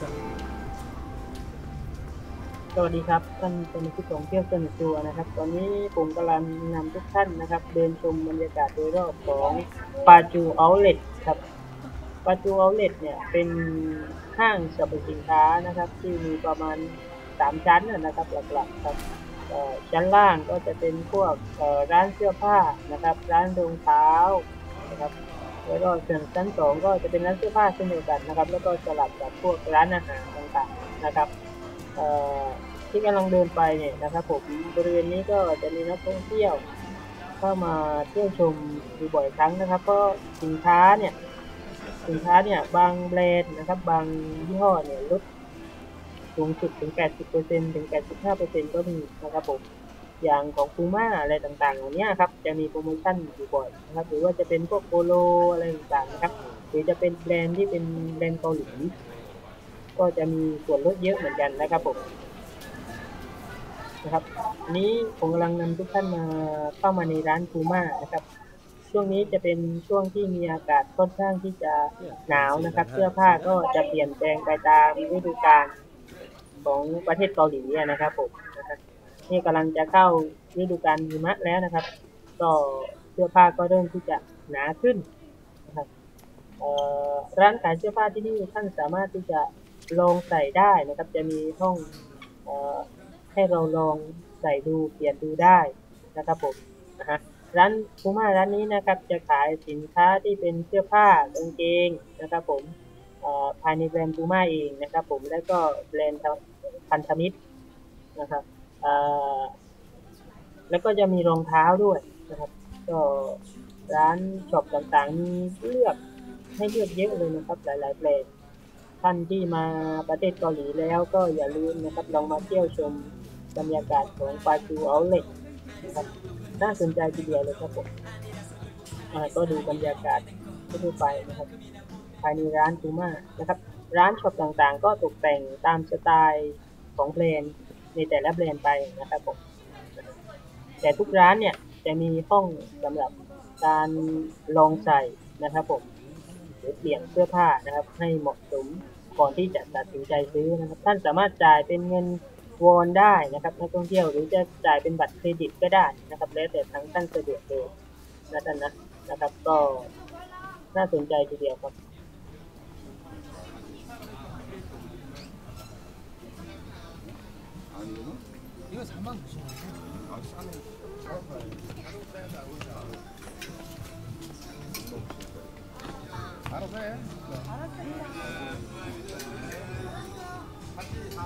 สวัสดีครับท่านสมาชิกของเที่ยวเสนุกตัวนะครับ ตอนนี้ผมกำลังนำทุกท่านนะครับ เดินชมบรรยากาศโดยรอบของปาจูเอาเลตครับปาจูเอาเลตเนี่ยเป็นห้างสรรพสินค้านะครับ ที่มีประมาณ 3 ชั้นนะครับหลักๆครับชั้นล่างก็จะเป็นพวกร้านเสื้อผ้านะครับ ร้านรองเท้านะครับ แล้วก็ส่วนชั้นสองก็จะเป็นร้านเสื้อผ้าเช่นเดียวกันนะครับ แล้วก็สลับกับพวกร้านอาหารต่างๆนะครับที่กำลังเดินไปเนี่ยนะครับผมบริเวณนี้ก็จะมีนักท่องเที่ยว เข้ามาเที่ยวชมอยู่บ่อยครั้งนะครับ เพราะสินค้าเนี่ยสินค้าเนี่ยบางแบรนด์นะครับ บางยี่ห้อเนี่ยลดสูงสุดถึง 80%ถึง 85%ก็มีนะครับผม อย่างของฟูม่าอะไรต่างๆเหล่านี้ครับจะมีโปรโมชั่นอยู่บ่อยนะครับหรือว่าจะเป็นพวกโปโลอะไรต่างๆนะครับหรือจะเป็นแบรนด์ที่เป็นแบรนด์เกาหลีก็จะมีส่วนลดเยอะเหมือนกันนะครับผมนะครับอันนี้ผมกำลังนำทุกท่านมาเข้ามาในร้านคูม่านะครับ ช่วงนี้จะเป็นช่วงที่มีอากาศค่อนข้างที่จะหนาวนะครับ เสื้อผ้าก็จะเปลี่ยนแปลงไปตามฤดูกาลของประเทศเกาหลีนะครับผมนะครับ นี่กำลังจะเข้าฤดูกาลหิมะแล้วนะครับ ก็เสื้อผ้าก็เริ่มที่จะหนาขึ้นนะครับร้านขายเสื้อผ้าที่นี่ท่านสามารถที่จะลองใส่ได้นะครับ จะมีห้องออให้เราลองใส่ดูเปลี่ยนดูได้นะครับผมนะฮะร้านพูม่าร้านนี้นะครับจะขายสินค้าที่เป็นเสื้อผ้ากางเกงนะครับผมภายในแบรนด์พูม่าเองนะครับผมแล้วก็แบรนด์พันธมิตรนะครับ แล้วก็จะมีรองเท้าด้วยนะครับ ก็ร้านช็อปต่างๆ มีเลือกให้เลือกเยอะเลยนะครับ หลายๆแบรนด์ท่านที่มาประเทศเกาหลีแล้วก็อย่าลืมนะครับลองมาเที่ยวชมบรรยากาศของปาจูเอาเล็กนะครับน่าสนใจทีเดียวเลยครับผมก็ดูบรรยากาศทั่วไปนะครับภายในร้านจูมานะครับ ร้านช็อปต่างๆ ก็ตกแต่งตามสไตล์ของแบรนด์ ในแต่ละแบรนด์ไปนะครับผมแต่ทุกร้านเนี่ยจะมีห้องสำหรับการลองใส่นะครับผมหรือเปลี่ยนเสื้อผ้านะครับ ให้เหมาะสมก่อนที่จะตัดสินใจซื้อนะครับ ท่านสามารถจ่ายเป็นเงินวอนได้นะครับนักท่องเที่ยวหรือจะจ่ายเป็นบัตรเครดิตก็ได้นะครับ แล้วแต่ทั้งท่านสะดวกเลยนะท่านนะนะครับ ก็น่าสนใจทีเดียวครับ 4만 9천 원. 아, 싸네. 알아서 해. 알아서 해. 같이 다.